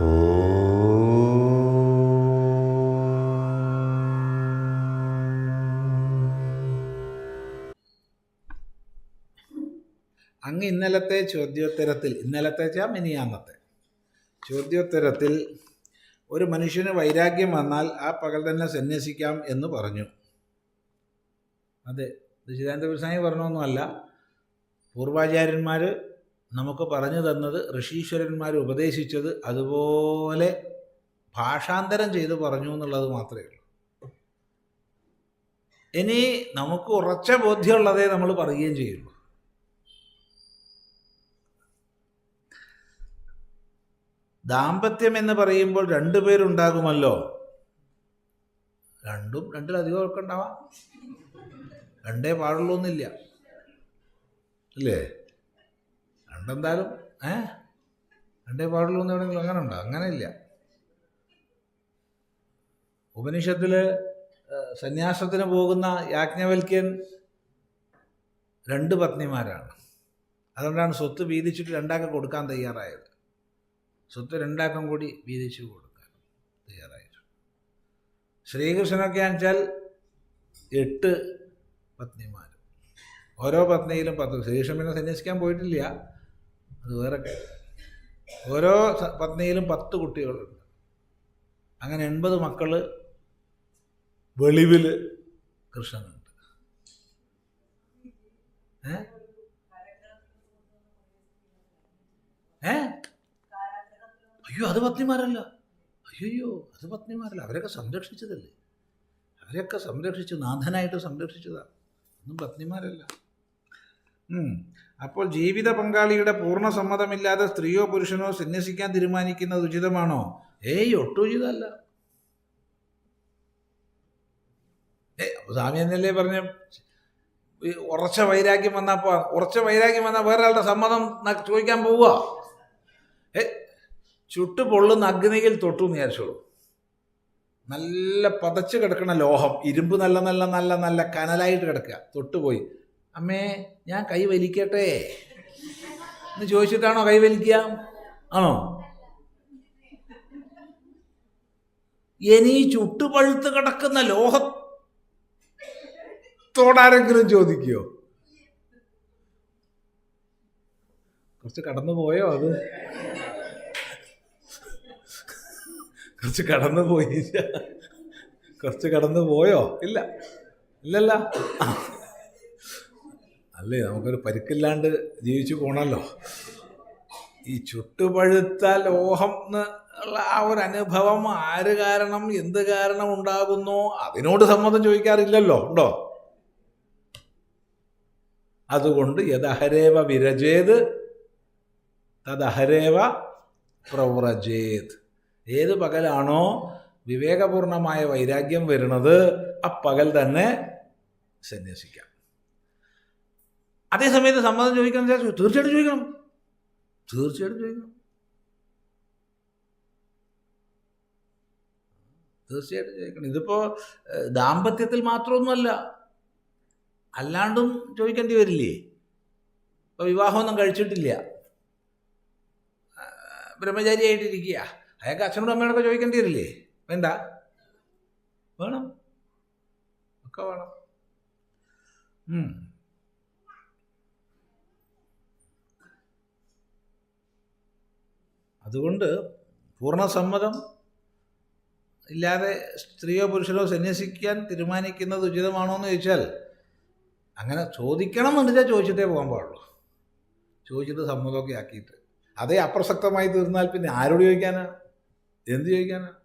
അങ്ങ് ഇന്നലത്തെ ചോദ്യോത്തരത്തിൽ ഇന്നലത്തെ വെച്ചാൽ മിനിയാന്നത്തെ. ചോദ്യോത്തരത്തിൽ ഒരു മനുഷ്യന് വൈരാഗ്യം വന്നാൽ ആ പകൽ തന്നെ സന്യസിക്കാം എന്ന് പറഞ്ഞു. അതെ ഇത് ചിദാനന്ദപുരസ്വാമി പറഞ്ഞൊന്നുമല്ല പൂർവാചാര്യന്മാർ നമുക്ക് പറഞ്ഞു തന്നത് ഋഷീശ്വരന്മാർ ഉപദേശിച്ചത് അതുപോലെ ഭാഷാന്തരം ചെയ്ത് പറഞ്ഞു എന്നുള്ളത് മാത്രമേ ഉള്ളൂ. ഇനി നമുക്ക് ഉറച്ച ബോധ്യമുള്ളതേ നമ്മൾ പറയുകയും ചെയ്യുള്ളൂ. ദാമ്പത്യം എന്ന് പറയുമ്പോൾ രണ്ടുപേരുണ്ടാകുമല്ലോ രണ്ടും രണ്ടിലധികം ഒക്കെ ഉണ്ടാവാം. രണ്ടേ പാടുള്ളൂ എന്നില്ല അല്ലേ? രണ്ടെന്തായാലും ഏ? രണ്ടേ പാടുള്ളൂ എന്ന് എവിടെയെങ്കിലും അങ്ങനെ ഉണ്ടോ? അങ്ങനെ ഇല്ല. ഉപനിഷത്തിൽ സന്യാസത്തിന് പോകുന്ന യാജ്ഞവൽക്യൻ രണ്ട് പത്നിമാരാണ്. അതുകൊണ്ടാണ് സ്വത്ത് വീതിച്ചിട്ട് രണ്ടാക്കം കൊടുക്കാൻ തയ്യാറായത്. സ്വത്ത് രണ്ടാക്കം കൂടി വീതിച്ചു കൊടുക്കാൻ തയ്യാറായിരുന്നു ശ്രീകൃഷ്ണനൊക്കെ വെച്ചാൽ എട്ട് പത്നിമാർ ഓരോ പത്നിയിലും പത്ത് ശ്രീകൃഷ്ണൻ പിന്നെ സന്യസിക്കാൻ പോയിട്ടില്ല. അത് വേറെ. ഓരോ പത്നിയിലും പത്ത് കുട്ടികളുണ്ട്. അങ്ങനെ എൺപത് മക്കൾ വെളിവിൽ കൃഷ്ണനുണ്ട്. ഏ? അയ്യോ അത് പത്നിമാരല്ല. അയ്യോ അത് പത്നിമാരല്ല. അവരൊക്കെ സംരക്ഷിച്ചതല്ലേ? അവരെയൊക്കെ സംരക്ഷിച്ചു നാഥനായിട്ട് സംരക്ഷിച്ചതാണ് ഒന്നും പത്നിമാരല്ല. അപ്പോൾ ജീവിത പങ്കാളിയുടെ പൂർണ സമ്മതമില്ലാതെ സ്ത്രീയോ പുരുഷനോ സന്യസിക്കാൻ തീരുമാനിക്കുന്നത് ഉചിതമാണോ? ഏയ് ഒട്ടും ഉചിതമല്ല. ഏ സ്വാമി എന്നല്ലേ പറഞ്ഞ? ഉറച്ച വൈരാഗ്യം വന്നപ്പോ ഉറച്ച വൈരാഗ്യം വന്നാൽ വേറെ സമ്മതം ചോദിക്കാൻ പോവുക. ഏ ചുട്ടു പൊള്ളുന്ന അഗ്നിയിൽ തൊട്ടു എന്ന് വിചാരിച്ചോളൂ. നല്ല പതച്ച് കിടക്കണ ലോഹം ഇരുമ്പ് നല്ല നല്ല നല്ല നല്ല കനലായിട്ട് കിടക്കുക തൊട്ടുപോയി. അമ്മേ ഞാൻ കൈ വലിക്കട്ടെ? എന്ന് ചോദിച്ചിട്ടാണോ കൈ വലിക്കുക? ആണോ? ഇനി ചുട്ടുപഴുത്ത് കിടക്കുന്ന ലോഹത്തോടാരെങ്കിലും ചോദിക്കുമോ കുറച്ച് കടന്നു പോയോ അത്? കുറച്ച് കടന്നു പോയി. കുറച്ച് കടന്നു പോയോ? ഇല്ല. ഇല്ലല്ല. അല്ലേ? നമുക്കൊരു പരിക്കില്ലാണ്ട് ജീവിച്ചു പോകണമല്ലോ ഈ ചുട്ടുപഴുത്ത ലോഹം എന്ന് ഉള്ള ആ ഒരു അനുഭവം ആര് കാരണം എന്ത് കാരണം ഉണ്ടാകുന്നു? അതിനോട് സമ്മതം ചോദിക്കാറില്ലല്ലോ. ഉണ്ടോ? അതുകൊണ്ട് യഥഹരേവ വിരജേത് തദഹരേവ പ്രവ്രജേത്. ഏത് പകലാണോ വിവേകപൂർണമായ വൈരാഗ്യം വരുന്നത് ആ പകൽ തന്നെ സന്യസിക്കാം. അതേസമയത്ത് സമ്മതം ചോദിക്കണം വിചാരിച്ചു. തീർച്ചയായിട്ടും ചോദിക്കണം. തീർച്ചയായിട്ടും ചോദിക്കണം. തീർച്ചയായിട്ടും ചോദിക്കണം. ഇതിപ്പോ ദാമ്പത്യത്തിൽ മാത്രമൊന്നുമല്ല. അല്ലാണ്ടും ചോദിക്കേണ്ടി വരില്ലേ? ഇപ്പൊ വിവാഹമൊന്നും കഴിച്ചിട്ടില്ല. ബ്രഹ്മചാരിയായിട്ടിരിക്കുക. അയാൾക്ക് അച്ഛനോടും അമ്മയോടൊക്കെ ചോദിക്കേണ്ടി വരില്ലേ? വേണ്ട. വേണം. ഒക്കെ വേണം. അതുകൊണ്ട് പൂർണസമ്മതം ഇല്ലാതെ സ്ത്രീയോ പുരുഷനോ സന്യസിക്കാൻ തീരുമാനിക്കുന്നത് ഉചിതമാണോ എന്ന് ചോദിച്ചാൽ അങ്ങനെ ചോദിക്കണം എന്ന് വെച്ചാൽ ചോദിച്ചിട്ടേ പോകാൻ പാടുള്ളൂ. ചോദിച്ചിട്ട് സമ്മതമൊക്കെ ആക്കിയിട്ട്. അതേ അപ്രസക്തമായി തീർന്നാൽ പിന്നെ ആരോട് ചോദിക്കാനാണ് എന്ത് ചോദിക്കാനാ?